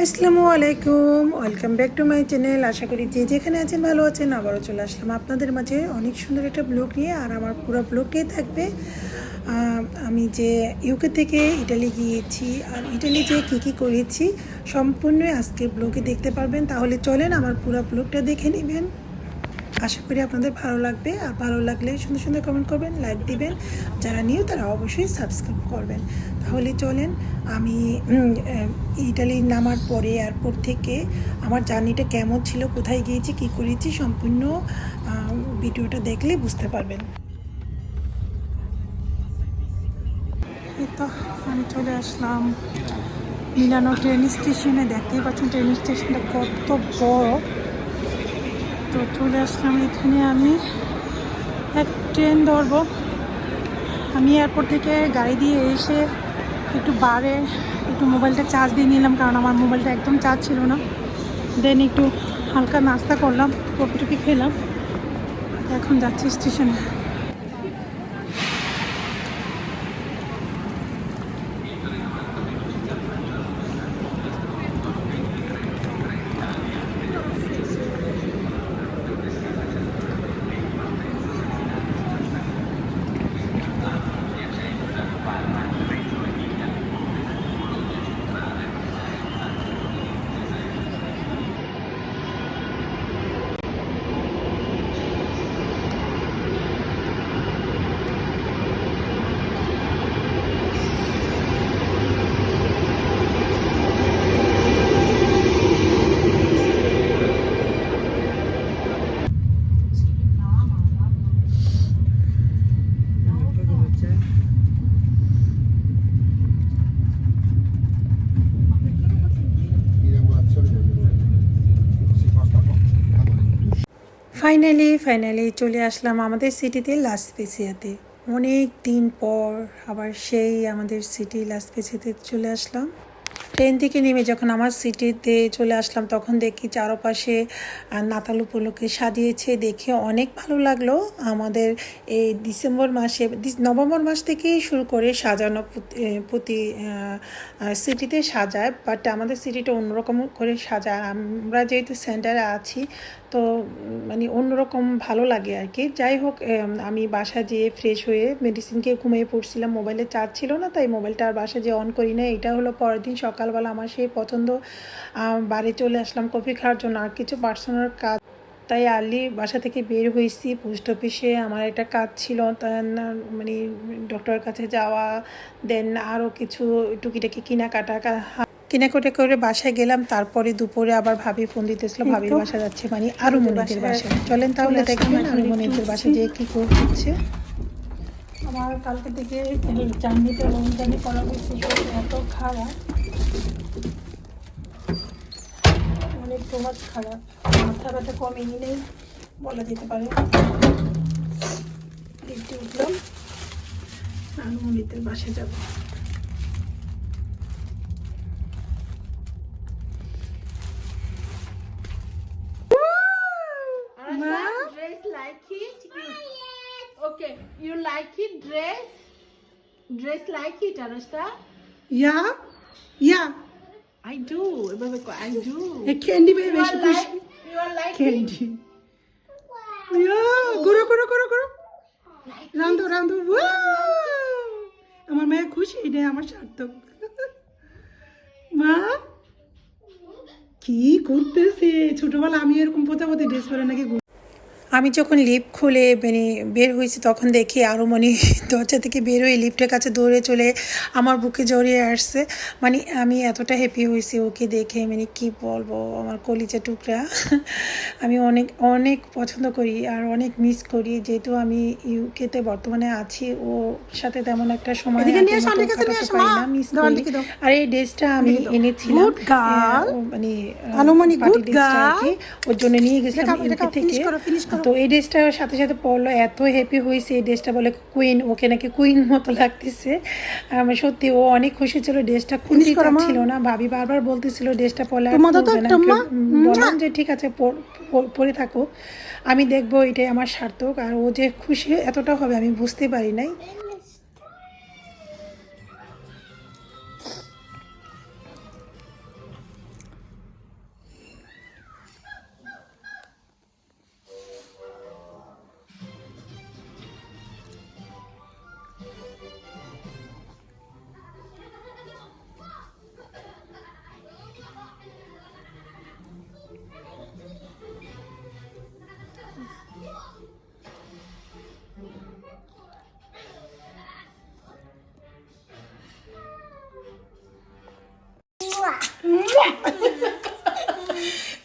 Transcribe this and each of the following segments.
আসসালামু আলাইকুম। Welcome back to my channel আশা করি যে যেখানে আছেন, ভালো আছেন, আবারও চলে আসলাম আপনাদের মাঝে অনেক সুন্দর একটা ব্লগ নিয়ে, আর আমার পুরো ব্লগটাই থাকবে। আমি যে ইউকে থেকে ইটালি গিয়েছি, আর ইটালি যে কী কী করেছি সম্পূর্ণই আজকে ব্লগে দেখতে পারবেন। তাহলে চলেন আমার পুরো ব্লগটা দেখে নেবেন। আশা করি আপনাদের ভালো লাগবে। আর ভালো লাগলে সুন্দর সুন্দর কমেন্ট করবেন লাইক দিবেন। যারা নিউ তারা অবশ্যই সাবস্ক্রাইব করবেন। তাহলে চলেন আমি ইটালি নামার পরে এয়ারপোর্ট থেকে আমার জার্নিটা কেমন ছিল, কোথায় গিয়েছি, কী করেছি সম্পূর্ণ ভিডিওটা দেখলে বুঝতে পারবেন। তো আমি চলে আসলাম। মিলানো ট্রেন স্টেশনে দেখতেই পাচ্ছেন ট্রেন স্টেশনটা কত বড়। তো চলে আসলাম এখানে আমি। এক ট্রেন ধরবো। আমি এয়ারপোর্ট থেকে গাড়ি দিয়ে এসে একটু বারে একটু মোবাইলটা চার্জ দিয়ে নিলাম, কারণ আমার মোবাইলটা একদম চার্জ ছিল না। দেন একটু হালকা নাস্তা করলাম কপি টপি খেলাম। এখন যাচ্ছি স্টেশনে ফাইনালি ফাইনালি চলে আসলাম আমাদের সিটিতে লাস পেসিয়াতে অনেক দিন পর আবার সেই আমাদের সিটি লাস পেসিয়াতে চলে আসলাম। ট্রেন থেকে নেমে যখন আমার সিটিতে চলে আসলাম, তখন দেখি চারপাশে নাতাল উপলক্ষে সাজিয়েছে। দেখে অনেক ভালো লাগল আমাদের এই ডিসেম্বর মাসে নভেম্বর মাস থেকেই শুরু করে সাজানো প্রতি- সিটিতে সাজায়। বাট আমাদের সিটিটা অন্যরকম করে সাজায়। আমরা যেহেতু সেন্টারে আছি তো মানে অন্যরকম ভালো লাগে আর কি। যাই হোক আমি বাসা যেয়ে ফ্রেশ হয়ে মেডিসিন খেয়ে ঘুমিয়ে পড়ছিলাম। মোবাইলে চার্জ ছিল না, তাই মোবাইলটা আর বাসা যেয়ে অন করি না এটা হলো পরের দিন সকালবেলা আমার সেই পছন্দ বাড়ি চলে আসলাম কফি খাওয়ার জন্য। আর কিছু পার্সোনাল কাজ, তাই আর্লি বাসা থেকে বের হয়েছি। পোস্ট অফিসে আমার একটা কাজ ছিল মানে ডক্টরের কাছে যাওয়া দেন আরও কিছু টুকিটাকি কেনাকাটা কেনাকাটা করে বাসায় গেলাম তারপরে দুপুরে আবার ভাবি ফোন দিতেছিল ভাবির বাসা যাচ্ছে মানে আরও মনিদের বাসায় চলেন তাহলে দেখবেন আরও মনিদের বাসায় যেয়ে কি করছে। আমার কালকে থেকে জার্নিতে রমজানি করা হয়েছে এত খারাপ। অনেক তোমার খারাপ। মাথা ব্যথা কমেনি নেই বলা যেতে পারে। লিফটে উঠলাম আনুমনিতের বাসায় যাব Arashta, dress like it? Okay, you like it dress? Dress like it, Arashta? Yeah yeah I do. I do. Candy বেয়ে You বেশি are like, you are like it? Candy yeah ঘুরো ঘুরো ঘুরো ঘুরো রান্ধো রান্ধো আমার মেয়ে খুশি এটা আমার সার্থক মা কি করতেছে ছোটবেলা আমি এরকম পোতা পোতে ড্রেস পরে নাকি আমি যখন লিফট খুলে মানে বের হয়েছি তখন দেখি আরও মানে দরজা থেকে বের হয়ে লিফটের কাছে দৌড়ে চলে আমার বুকে জড়িয়ে আসছে। মানে আমি এতটা হ্যাপি হয়েছি ওকে দেখে মানে কি বলব আমার কলিজা টুকরা। আমি অনেক অনেক পছন্দ করি আর অনেক মিস করি। যেহেতু আমি ইউকেতে বর্তমানে আছি ওর সাথে তেমন একটা সময় এদিকে আগের নিয়ে এসো, মতো আন্টির কাছে নিয়ে কাটাতে এসো, পারি মা। না, miss দাও, করি। আর এই ড্রেসটা আমি এনেছিলাম মানে আনুমানিক। ওর জন্য নিয়ে গেছিলাম থেকে। তো এই ড্রেসটার সাথে সাথে পরলো এত হ্যাপি হয়েছে এই ড্রেসটা বলে কুইন ওকে নাকি কুইন মতো লাগতেছে। আমার সত্যি ও অনেক খুশি ছিল ড্রেসটা খুব করো, ছিল না ভাবি বারবার বলতেছিল ড্রেসটা পরলে আর বললাম যে ঠিক আছে পরে থাকো। আমি দেখব এটাই আমার সার্থক আর ও যে খুশি এতটা হবে আমি বুঝতে পারি নাই।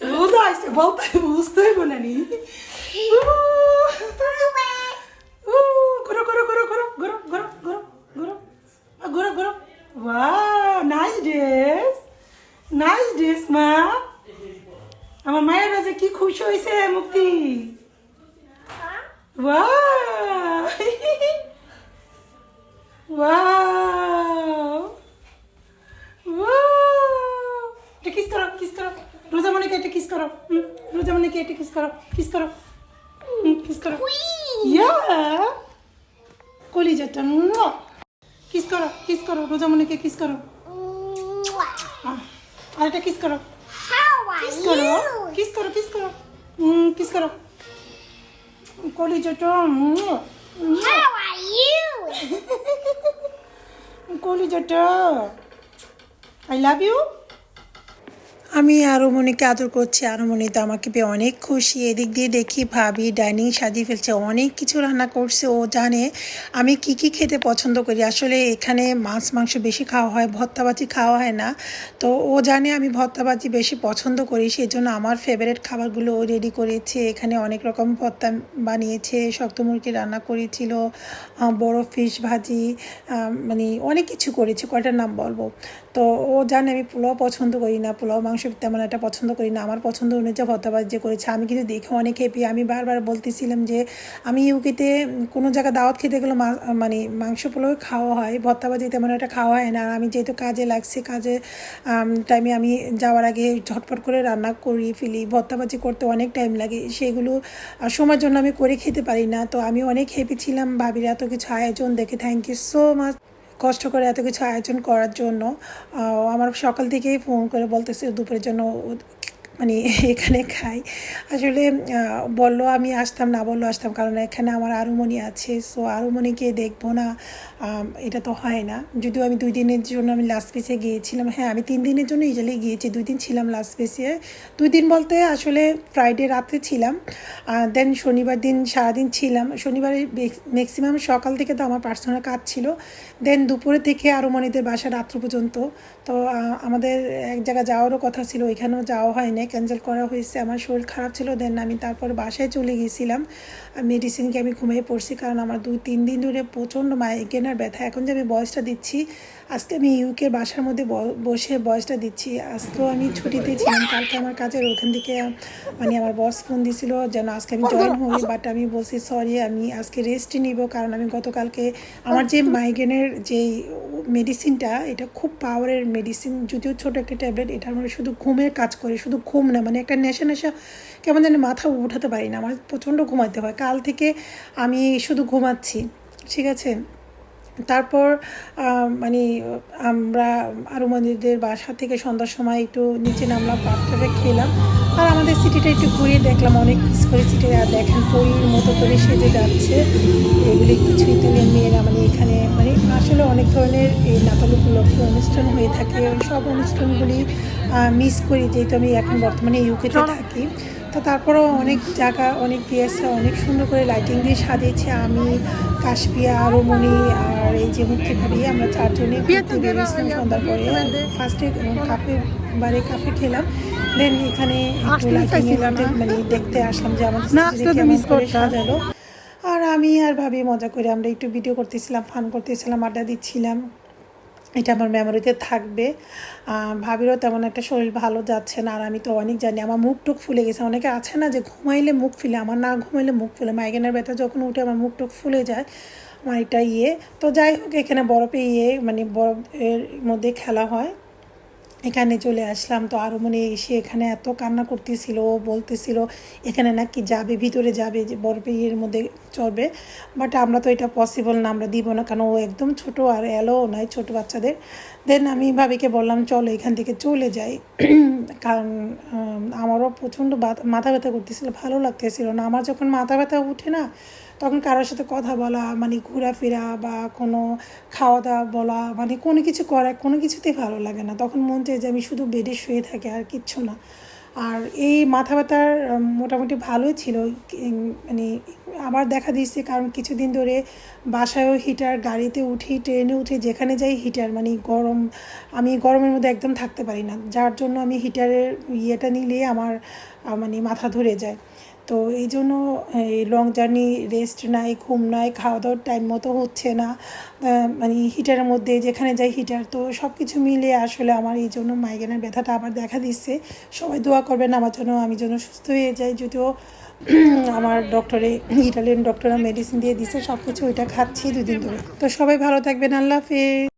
রোজা আসছে বলতে বুঝতে হইব না নি ঘুরো ঘুরো ঘুরো ঘুরো ঘুরো ঘুরো ঘুরো ঘুরো ঘুরো ঘুরো wow nice dress nice dress মা আমার মায়ের কাছে কি খুশি হয়েছে মুক্তি ওয়াও ওয়াও ওয়াও এটা কিস করো কিস করো রোজা মনিকে এটা কিস করো হুম, রোজা মনিকে এটা কিস করো কিস করো হুম, কিস করো ইয়া কলিজাটা মুয়া। কিস করো কিস করো রোজা মনিকে কিস করো আহ, আর এটা কিস করো কিস করো কিস করো কিস করো হুম, কিস করো কলিজাটা মুয়া। কলিজাটা আই লাভ ইউ আমি আরমণিকে আদর করছি। আরমণি তো আমাকে পেয়ে অনেক খুশি। এদিক দিয়ে দেখি ভাবি ডাইনিং সাজিয়ে ফেলছে। অনেক কিছু রান্না করছে। ও জানে আমি কি কি খেতে পছন্দ করি। আসলে এখানে মাছ, মাংস বেশি খাওয়া হয় ভর্তাবাজি খাওয়া হয় না। তো ও জানে আমি ভর্তাবাজি বেশি পছন্দ করি। সেই জন্য আমার ফেভারিট খাবারগুলো ও রেডি করেছে। এখানে অনেক রকম ভর্তা বানিয়েছে, শক্ত মুরগি রান্না করেছিল বড় ফিশ ভাজি মানে অনেক কিছু করেছে। কয়টার নাম বলব? তো ও জানে আমি পোলাও পছন্দ করি না, পোলাও, মাংস তেমন একটা পছন্দ করি না। আমার পছন্দ অনুযায়ী ভর্তাবাজ যে করেছে। আমি কিন্তু দেখে অনেক হ্যাপি আমি বারবার বলতেছিলাম যে, আমি ইউকেতে কোনো জায়গায় দাওয়াত খেতে গেলে মানে মাংস পোলাও খাওয়া হয়। ভর্তাবাজি তেমন একটা খাওয়া হয় না। আর আমি যেহেতু কাজে লাগছি, কাজে টাইমে আমি যাওয়ার আগে ঝটপট করে রান্না করি ফেলি। ভর্তাবাজি করতে অনেক টাইম লাগে। সেগুলো সময়ের জন্য আমি করে খেতে পারি না। তো আমি অনেক হ্যাপি ছিলাম। ভাবির এত কিছু আয়োজন দেখে। থ্যাংক ইউ সো মাচ কষ্ট করে এত কিছু আয়োজন করার জন্য আমার সকাল থেকেই ফোন করে বলতেছে দুপুরের জন্য মানে এখানে খাই। আসলে বলল আমি আসতাম, না বলল আসতাম, কারণ এখানে আমার আরুমণি আছে, সো আরুমণিকে দেখব না এটা তো হয় না। যদিও আমি দুই দিনের জন্য আমি লাস্ট পেসে গিয়েছিলাম হ্যাঁ আমি তিন দিনের জন্য ইটালি গিয়েছি, দুই দিন ছিলাম লাস্ট পেসে দুই দিন বলতে আসলে ফ্রাইডে রাতে ছিলাম দেন শনিবার দিন সারাদিন ছিলাম। শনিবারে ম্যাক্সিমাম সকাল থেকে তো আমার পার্সোনাল কাজ ছিল দেন দুপুরে থেকে আরুমণিদের বাসা রাত্র পর্যন্ত। তো আমাদের এক জায়গায় যাওয়ারও কথা ছিল, ওইখানেও যাওয়া হয়নি ক্যান্সেল করা হয়েছে, আমার শরীর খারাপ ছিল দেন আমি তারপর বাসায় চলে গেছিলাম। মেডিসিন মেডিসিনকে আমি ঘুমিয়ে পড়ছি, কারণ আমার দুই, তিন দিন ধরে প্রচণ্ড মাইগ্রেনের ব্যথা। এখন যে আমি বয়সটা দিচ্ছি আজকে আমি ইউকে বাসার মধ্যে বসে বয়সটা দিচ্ছি। আজকেও আমি ছুটিতে ছিলাম, কালকে আমার কাজের, ওখান থেকে মানে আমার বস ফোন দিছিল যেন আজকে আমি জয়েন হই বাট আমি বলছি সরি আমি আজকে রেস্টই নিব, কারণ আমি গতকালকে আমার যে মাইগ্রেনের যে মেডিসিনটা এটা খুব পাওয়ারের মেডিসিন যদিও ছোট একটা ট্যাবলেট এটার মধ্যে শুধু ঘুমের কাজ করে, শুধু ঘুম না মানে একটা নেশা নেশা কেমন জানি মাথা উঠাতে পারি না, আমার প্রচণ্ড ঘুমাতে হয়। কাল থেকে আমি শুধু ঘুমাচ্ছি, ঠিক আছে? তারপর মানে আমরা আরও মন্দিরদের বাসা থেকে সন্ধ্যার সময় একটু নিচে নামলাম পাত্রটা খেলাম। আর আমাদের সিটিটা একটু ঘুরিয়ে দেখলাম অনেক মিস করে সিটি। আর দেখেন পরীর মতো করে সেজে যাচ্ছে। এগুলি কিছু ইতালিয়ান মেয়েরা মানে এখানে মানে আসলে অনেক ধরনের এই নাতাল উপলক্ষে অনুষ্ঠান হয়ে থাকে। সব অনুষ্ঠানগুলি মিস করি যেহেতু আমি এখন বর্তমানে ইউকেতে থাকি। তো তারপরেও অনেক জায়গা অনেক পিএসরা অনেক সুন্দর করে লাইটিং দিয়ে সাজিয়েছে। আমি কাশপিয়া রমণি আর এই যে মুক্তি ভাবি আমরা চারজনে ঘুরতে বেরিয়েছিলাম সন্ধ্যার পরে। ফার্স্টে কাফে বারে কাফে খেলাম। দেন এখানে মানে দেখতে আসলাম যে আমাদের সাজালো। আর আমি আর ভাবি মজা করে আমরা একটু ভিডিও করতেছিলাম ফান করতেছিলাম আড্ডা দিচ্ছিলাম। এটা আমার মেমোরিতে থাকবে। ভাবিরও তেমন একটা শরীর ভালো যাচ্ছে না, আর আমি তো অনেক জানি, আমার মুখ টুক ফুলে গেছে। অনেকে আছে না যে ঘুমাইলে মুখ ফুলে, আমার না ঘুমাইলে মুখ ফুলে মাইগ্রেনের ব্যথা যখন উঠে আমার মুখ টুক ফুলে যায়, আমার এটা ইয়ে। তো যাই হোক, এখানে বরফে ইয়ে মানে বরফের মধ্যে খেলা হয়। এখানে চলে আসলাম। তো আরও মনে এসে এখানে এত কান্না করতেছিল বলতেছিল, এখানে নাকি যাবে, ভিতরে যাবে, যে বরফে ইয়ের মধ্যে চড়বে। বাট আমরা তো এটা পসিবল না, আমরা দিব না, কারণ ও একদম ছোট আর এলো নাই ছোট বাচ্চাদের। দেন আমি ভাবিকে বললাম, চলো এখান থেকে চলে যাই। কারণ আমারও প্রচণ্ড মাথা ব্যথা করতেছিল, ভালো লাগতেছিল না। আমার যখন মাথা ব্যথা উঠে না তখন কারোর সাথে কথা বলা মানে ঘোরাফেরা বা কোনো খাওয়া দাওয়া বলা মানে কোনো কিছু করা, কোনো কিছুতেই ভালো লাগে না। তখন মন চায় যে আমি শুধু বেডে শুয়ে থাকি আর কিচ্ছু না। আর এই মাথা ব্যথার মোটামুটি ভালোই ছিল। মানে আবার দেখা দিচ্ছে কারণ কিছুদিন ধরে বাসায়ও হিটার গাড়িতে উঠি ট্রেনে উঠি, যেখানে যাই হিটার মানে গরম, আমি গরমের মধ্যে একদম থাকতে পারি না। যার জন্য আমি হিটারের ইয়েটা নিলে আমার মানে মাথা ধরে যায়। তো এই জন্য এই লং জার্নি রেস্ট নাই, ঘুম নাই খাওয়া দাওয়ার টাইম মতো হচ্ছে না। মানে হিটারের মধ্যে যেখানে যাই হিটার তো সব কিছু মিলে আসলে আমার এই জন্য মাইগ্রেনের ব্যথাটা আবার দেখা দিচ্ছে। সবাই দোয়া করবেন আমার জন্য, আমি যেন সুস্থ হয়ে যাই। যদিও আমার ডক্টরে ইটালিয়ান ডক্টররা মেডিসিন দিয়ে দিচ্ছে সব কিছু ওইটা খাচ্ছি দুদিন ধরে। তো সবাই ভালো থাকবেন, আল্লাহ হাফেজ।